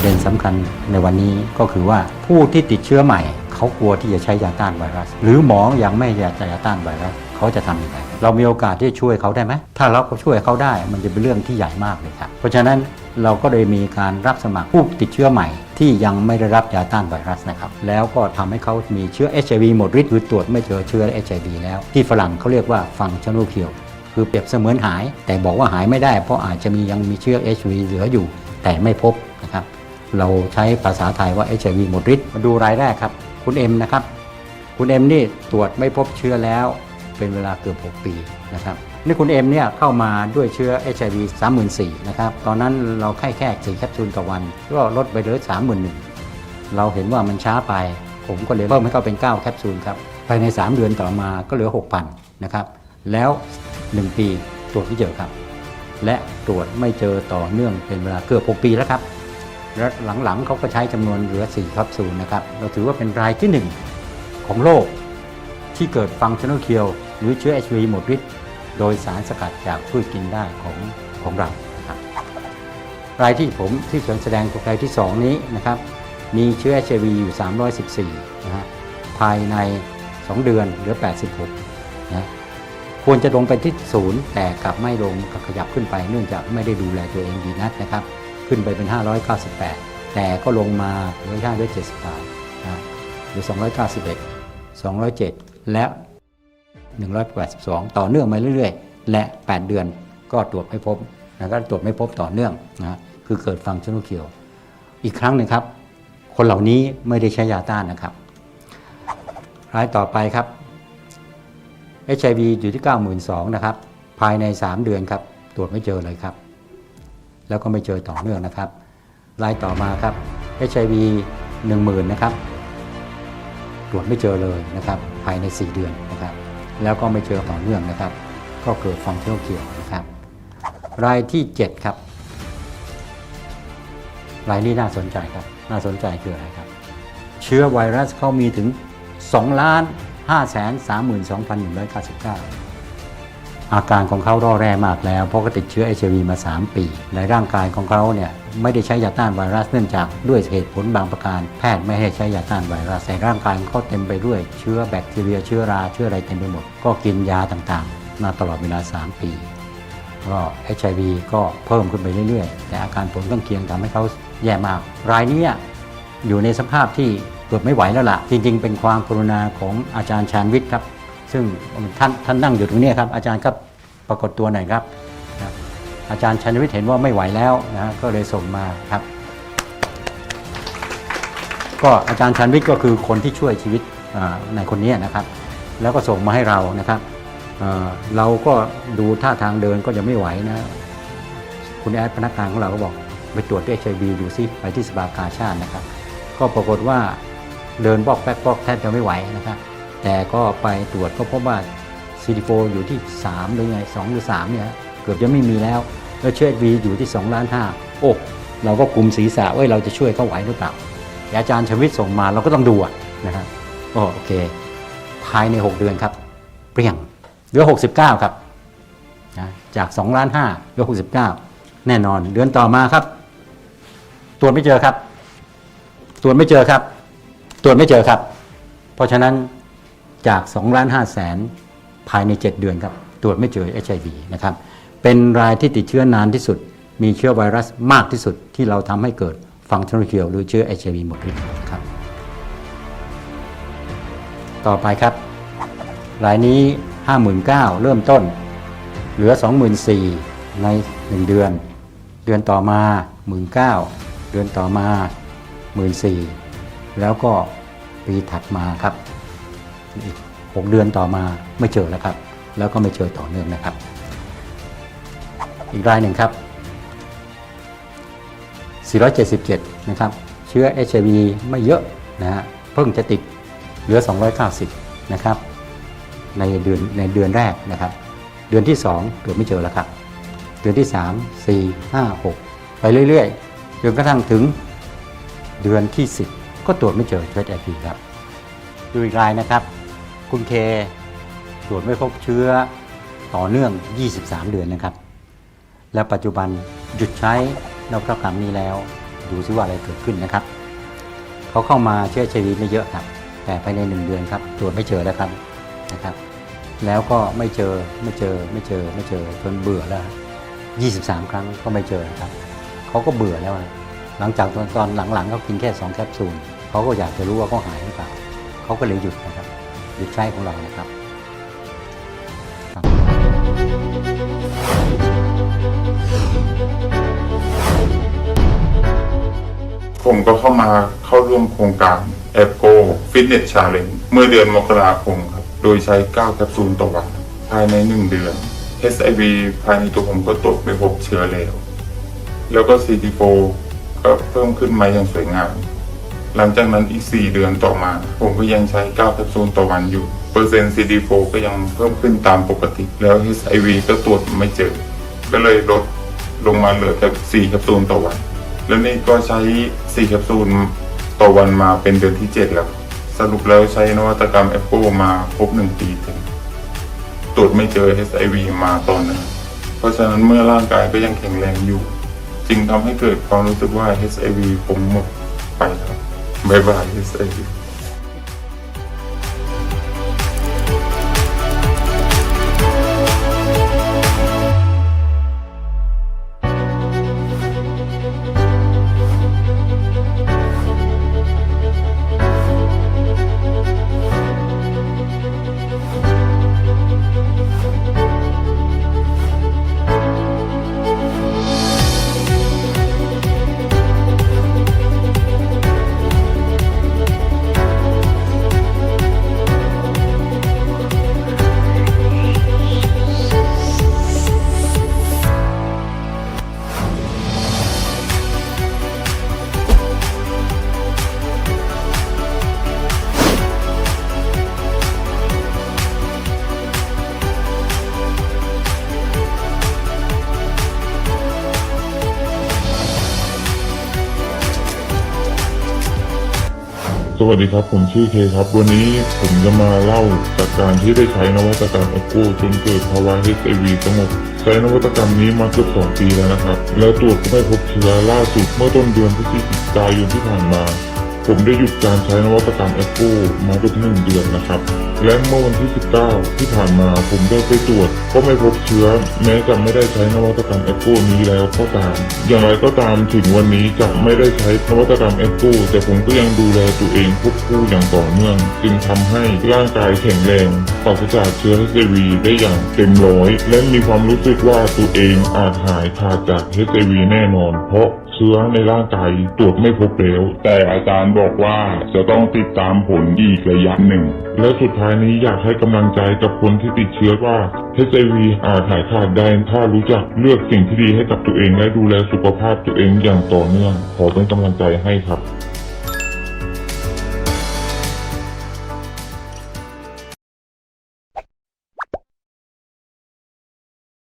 ประเด็นสำคัญในวันนี้ก็คือว่าผู้ที่ติดเชื้อใหม่ เขากลัวที่จะใช้ยาต้านไวรัส หรือหมอยังไม่อยากจะยาต้านไวรัสเขาจะทำยังไงเรามีโอกาสที่จะช่วยเขาได้ไหมถ้าเราก็ช่วยเขาได้มันจะเป็นเรื่องที่ใหญ่มากเลยครับเพราะฉะนั้นเราก็เลยมีการรับสมัครผู้ติดเชื้อใหม่ ที่ยังไม่ได้รับยาต้านไวรัสนะครับ แล้วก็ทำให้เขามีเชื้อ HIV หมดฤทธิ์คือตรวจไม่เจอเชื้อ HIV แล้ว ที่ฝรั่งเขาเรียกว่าฟังชั่น l ล Cure คือเปรียบเสมือนหาย แต่บอกว่าหายไม่ได้เพราะอาจจะมียังมีเชื้อ HIV เหลืออยู่ แต่ไม่พบนะครับ เราใช้ภาษาไทยว่า HIV หมดฤทธิ์มาดูรายแรกครับ คุณเอ็มนะครับ คุณเอ็มนี่ตรวจไม่พบเชื้อแล้ว เป็นเวลาเกือบ 6 ปีนะครับนี่คุณเอ็มเนี่ยเข้ามาด้วยเชื้อ HIV 34,000นะครับ ตอนนั้นเราไข้แค่4แคปซูลต่อวัน ก็ลดไปเหลือ31,000 เราเห็นว่ามันช้าไป ผมก็เลยเพิ่มให้เขาเป็น 9 แคปซูลครับ ภายใน 3 เดือนต่อมาก็เหลือ 6,000 นะครับ แล้ว 1 ปีตรวจไม่เจอครับ และตรวจไม่เจอต่อเนื่องเป็นเวลาเกือบ 6 ปีแล้วครับ และหลังๆเขาก็ใช้จำนวนเหลือ4แคปซูลนะครับ เราถือว่าเป็นรายที่ 1 ของโลก ที่เกิดฟังชั่น l ลเคียว หรือเชื้อ HIV หมดฤทธิ์โดยสารสกัดจากพืชกินได้ของของเราครับรายที่ผมที่แสดงตัวรายที่ 2 นี้นะครับ มีเชื้อ HIV อยู่ 314นะฮะภายใน 2 เดือนเหลือ 86นะควรจะลงไปที่ศูนย์แต่กลับไม่ลงขยับขึ้นไปเนื่องจากไม่ได้ดูแลตัวเองดีนักนะครับ ขึ้นไปเป็น 598 แต่ก็ลงมาเหลือ578นะหรือ 291 207 และ 182 ต่อเนื่องมาเรื่อยๆ และ 8 เดือนก็ตรวจไม่พบนะก็ตรวจไม่พบต่อเนื่องนะคือเกิดฟังชั่นเคียว อีกครั้งหนึ่งครับ คนเหล่านี้ไม่ได้ใช้ยาต้านนะครับ รายต่อไปครับ HIV อยู่ที่ 92,000 นะครับ ภายใน 3 เดือนครับ ตรวจไม่เจอเลยครับ แล้วก็ไม่เจอต่อเนื่องนะครับรายต่อมาครับ HIV 10,000นะครับตรวจไม่เจอเลยนะครับภายใน 4 เดือนนะครับ แล้วก็ไม่เจอต่อเนื่องนะครับ ก็เกิดฟังเทลเขียวนะครับ รายที่ 7 ครับ รายนี้น่าสนใจครับ น่าสนใจคืออะไรครับ เชื้อไวรัสเขามีถึง2ล้าน5 3 2 1 9 9 อาการของเขาร่อแร่มากแล้ว เพราะเขาติดเชื้อ HIV มา 3 ปี ในร่างกายของเขาเนี่ยไม่ได้ใช้ยาต้านไวรัสเนื่องจากด้วยเหตุผลบางประการ แพทย์ไม่ให้ใช้ยาต้านไวรัสแต่ร่างกายของเขาเต็มไปด้วยเชื้อแบคทีเรียเชื้อราเชื้ออะไรเต็มไปหมด ก็กินยาต่างๆ มาตลอดเวลา 3 ปีก็ HIV ก็เพิ่มขึ้นไปเรื่อยๆ แต่อาการผลข้างเคียงทำให้เขาแย่มาก รายนี้อยู่ในสภาพที่เกือบไม่ไหวแล้วล่ะ จริงๆ เป็นความกรุณาของอาจารย์ชาญวิทย์ครับ ซึ่งท่านท่านนั่งอยู่ตรงนี้ครับอาจารย์ครับปรากฏตัวหน่อยครับนะอาจารย์ชาญวิทย์เห็นว่าไม่ไหวแล้วนะก็เลยส่งมาครับ ก็อาจารย์ชันวิทย์ก็คือคนที่ช่วยชีวิตในคนนี้นะครับ แล้วก็ส่งมาให้เรานะครับเราก็ดูท่าทางเดินก็จะไม่ไหวนะคุณแอดพนักงานของเราก็บอกไปตรวจเอชไอวีดูซิไปที่สภากาชาตินะครับ ก็ปรากฏว่าเดินบอกแป๊กบอกแทบจะไม่ไหวนะครับ แต่ก็ไปตรวจก็พบว่าซีดีโฟอยู่ที่ 3 หรือไง 2 หรือ 3 เนี่ย เกือบจะไม่มีแล้ว แล้วเชื้อวีอยู่ที่2ล้านห้าโอ้เราก็กลุ่มศีรษะว่าเราจะช่วยเขาไหวหรือเปล่าอาจารย์ชวิตส่งมาเราก็ต้องดูอะนะครับโอเค ภายใน 6 เดือนครับ เปรี้ยงเหลือ 69 ครับนะจาก2ล้าน5เหลือ 69 แน่นอนเดือนต่อมาครับ ตรวจไม่เจอครับ ตรวจไม่เจอครับ ตรวจไม่เจอครับ เพราะฉะนั้น จาก2ล้าน5แสนภายใน 7 เดือนครับตรวจไม่เจอ HIV นะครับเป็นรายที่ติดเชื้อนานที่สุด มีเชื้อไวรัสมากที่สุดที่เราทำให้เกิดฟังชั่นเคียวหรือเชื้อ HIV หมดฤทธิ์ครับ ต่อไปครับ รายนี้ 59,000เริ่มต้น เหลือ 24,000ใน 1 เดือน เดือนต่อมา 19,000 เดือนต่อมา 14,000 แล้วก็ปีถัดมาครับ อีก 6 เดือนต่อมาไม่เจอแล้วครับ แล้วก็ไม่เจอต่อเนื่องนะครับ อีกรายหนึ่งครับ 477 นะครับ เชื้อ HIV ไม่เยอะนะฮะเพิ่งจะติดเหลือ 290 นะครับ ในเดือนในเดือนแรกนะครับ เดือนที่2ตรวจไม่เจอแล้วครับ เดือนที่ 3 4 5 6 ไปเรื่อยๆจนกระทั่งถึงเดือนที่ 10 ก็ตรวจไม่เจอเชื้อ HIV ครับดูอีกรายนะครับ คุณเคตรวจไม่พบเชื้อต่อเนื่อง 23 เดือนนะครับ และปัจจุบันหยุดใช้นวัตกรรมนี้แล้ว ดูซิว่าอะไรเกิดขึ้นนะครับ เขาเข้ามาเชื้อเชวีไม่เยอะครับ แต่ภายในหนึ่งเดือนครับ ตรวจไม่เจอแล้วครับนะครับ แล้วก็ไม่เจอไม่เจอไม่เจอไม่เจอจนเบื่อแล้ว 23 ครั้งก็ไม่เจอครับเขาก็เบื่อแล้วนะหลังจากตอนหลังๆเขากินแค่ 2 แคปซูลเขาก็อยากจะรู้ว่าเขาหายหรือเปล่าเขาก็เลยหยุดครับ หยุดใช้ของเรานะครับผมก็เข้ามาเข้าร่วมโครงการแอปโกฟิตเนสชาเลนเมื่อเดือนมกราคมครับ โดยใช้ 9 แคปซูลต่อวัน ภายใน 1 เดือน HIV ภายในตัวผมก็ตรวจไม่พบเชื้อแล้ว แล้วก็ CD4 ก็เพิ่มขึ้นมาอย่างสวยงาม หลังจากนั้นอีก 4 เดือนต่อมา ผมก็ยังใช้ 9 แคปซูลต่อวันอยู่ เปอร์เซ็นต์ CD4 ก็ยังเพิ่มขึ้นตามปกติ แล้ว HIV ก็ตรวจไม่เจอ ก็เลยลดลงมาเหลือแค่ 4 แคปซูลต่อวัน แล้วนี่ก็ใช้ 4 แคปซูลต่อวันมาเป็นเดือนที่ 7 แล้ว สรุปแล้วใช้นวัตกรรมแอปโกมาครบ 1 ปีเต็มตรวจไม่เจอ HIV มาตอนนั้น เพราะฉะนั้นเมื่อร่างกายก็ยังแข็งแรงอยู่ จึงทำให้เกิดความรู้สึกว่า HIV ผมหมดไปแล้ว บายบา สวัสดีครับ ผมชื่อเคครับ วันนี้ผมจะมาเล่าจากการที่ได้ใช้นวัตกรรมอโกจนเกิดภาวะ HIV สงบใช้นวัตกรรมนี้มาเกือบสองปีแล้วนะครับ แล้วตรวจก็ไม่พบเชื้อล่าสุดเมื่อต้นเดือนพฤศจิกายนที่ผ่านมา ผมได้หยุดการใช้นวัตกรรมเอโกมาเกือบหนึ่งเดือนนะครับ และเมื่อวันที่ 19 ที่ผ่านมาผมได้ไปตรวจ ก็ไม่พบเชื้อ แม้จะไม่ได้ใช้นวัตกรรมเอโกนี้แล้วก็ตาม อย่างไรก็ตามถึงวันนี้จะไม่ได้ใช้นวัตกรรมเอโกแต่ผมก็ยังดูแลตัวเองควบคู่อย่างต่อเนื่อง จึงทำให้ร่างกายแข็งแรงปราศจากเชื้อ HIV ได้อย่างเต็มร้อย และมีความรู้สึกว่าตัวเองอาจหายขาดจาก HIV แน่นอน เพราะ เชื้อในร่างกายตรวจไม่พบแล้วแต่อาจารย์บอกว่าจะต้องติดตามผลอีกระยะหนึ่ง และสุดท้ายนี้อยากให้กำลังใจกับคนที่ติดเชื้อว่าทีเซวีอาจหายขาดได้ถ้ารู้จักเลือกสิ่งที่ดีให้กับตัวเองและดูแลสุขภาพตัวเองอย่างต่อเนื่อง ขอเป็นกำลังใจให้ครับ